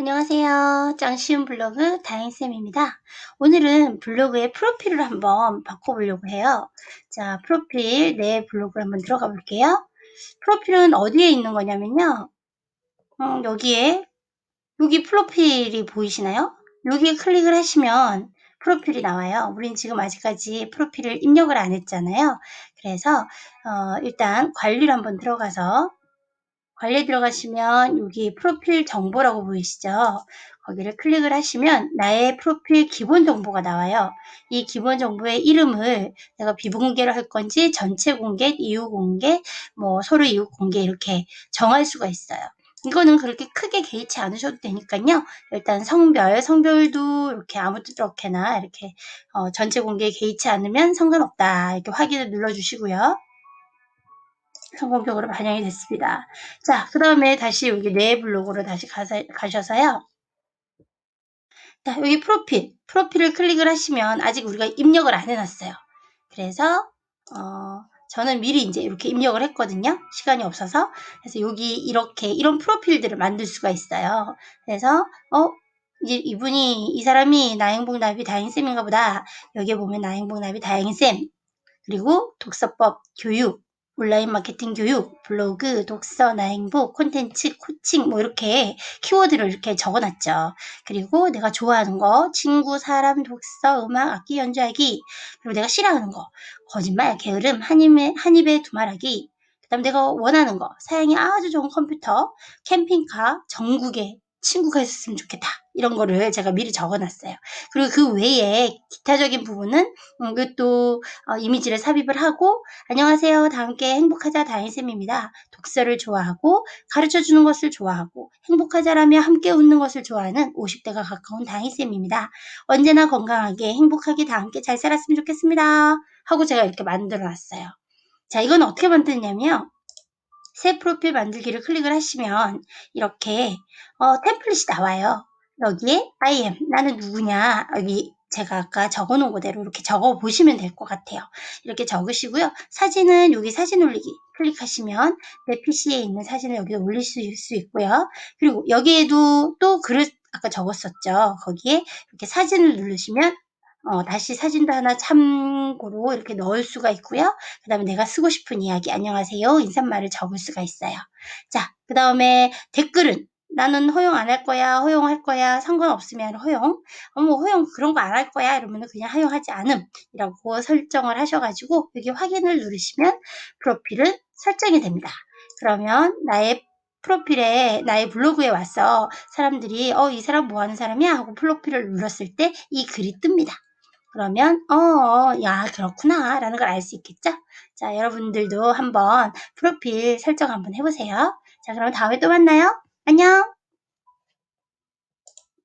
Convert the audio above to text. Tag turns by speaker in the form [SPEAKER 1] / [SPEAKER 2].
[SPEAKER 1] 안녕하세요. 짱쉬운 블로그 다행쌤입니다. 오늘은 블로그의 프로필을 한번 바꿔보려고 해요. 자, 프로필 내 블로그를 한번 들어가 볼게요. 프로필은 어디에 있는 거냐면요. 음, 여기에 여기 프로필이 보이시나요? 여기에 클릭을 하시면 프로필이 나와요. 우린 지금 아직까지 프로필을 입력을 안 했잖아요. 그래서 어, 일단 관리를 한번 들어가서 관리에 들어가시면 여기 프로필 정보라고 보이시죠? 거기를 클릭을 하시면 나의 프로필 기본 정보가 나와요. 이 기본 정보의 이름을 내가 비공개로 할 건지 전체 공개, 이후 공개, 뭐 서로 이후 공개 이렇게 정할 수가 있어요. 이거는 그렇게 크게 개의치 않으셔도 되니까요. 일단 성별, 성별도 이렇게 아무렇게나 이렇게 어, 전체 공개에 개의치 않으면 상관없다. 이렇게 확인을 눌러주시고요. 성공적으로 반영이 됐습니다. 자, 그 다음에 다시 여기 내 블로그로 다시 가서, 가셔서요. 자, 여기 프로필. 프로필을 클릭을 하시면 아직 우리가 입력을 안 해놨어요. 그래서, 어, 저는 미리 이제 이렇게 입력을 했거든요. 시간이 없어서. 그래서 여기 이렇게 이런 프로필들을 만들 수가 있어요. 그래서, 어, 이제 이분이, 이 사람이 나행복 나비 다행쌤인가 보다. 여기에 보면 나행복 나비 다행쌤. 그리고 독서법, 교육, 온라인 마케팅 교육, 블로그, 독서, 나행복, 콘텐츠, 코칭 뭐 이렇게 키워드를 이렇게 적어놨죠. 그리고 내가 좋아하는 거, 친구, 사람, 독서, 음악, 악기 연주하기, 그리고 내가 싫어하는 거, 거짓말, 게으름, 한 입에, 한 입에 두말하기, 그 다음 내가 원하는 거, 사양이 아주 좋은 컴퓨터, 캠핑카, 전국에 친구가 있었으면 좋겠다. 이런 거를 제가 미리 적어놨어요. 그리고 그 외에 기타적인 부분은 음, 그것도 어, 이미지를 삽입을 하고 안녕하세요. 다 함께 행복하자 다인쌤입니다. 독서를 좋아하고 가르쳐주는 것을 좋아하고 행복하자라며 함께 웃는 것을 좋아하는 50대가 가까운 다인쌤입니다. 언제나 건강하게 행복하게 다 함께 잘 살았으면 좋겠습니다. 하고 제가 이렇게 만들어놨어요. 자, 이건 어떻게 만드냐면요. 새 프로필 만들기를 클릭을 하시면 이렇게 어, 템플릿이 나와요. 여기에 I am 나는 누구냐 여기 제가 아까 적어 놓은 그대로 이렇게 적어 보시면 될 것 같아요. 이렇게 적으시고요. 사진은 여기 사진 올리기 클릭하시면 내 PC에 있는 사진을 여기에 올릴 수, 수 있고요. 그리고 여기에도 또 그릇 아까 적었었죠. 거기에 이렇게 사진을 누르시면 어, 다시 사진도 하나 참고로 이렇게 넣을 수가 있고요. 그 다음에 내가 쓰고 싶은 이야기, 안녕하세요. 인사말을 적을 수가 있어요. 자, 그 다음에 댓글은 나는 허용 안 할 거야, 허용할 거야, 상관없으면 허용. 어머, 허용 그런 거 안 할 거야. 이러면 그냥 허용하지 않음이라고 설정을 하셔가지고 여기 확인을 누르시면 프로필은 설정이 됩니다. 그러면 나의 프로필에 나의 블로그에 와서 사람들이 어 이 사람 뭐 하는 사람이야 하고 프로필을 눌렀을 때 이 글이 뜹니다. 그러면 어, 어, 야 그렇구나 라는 걸 알 수 있겠죠? 자 여러분들도 한번 프로필 설정 한번 해보세요. 자 그럼 다음에 또 만나요. 안녕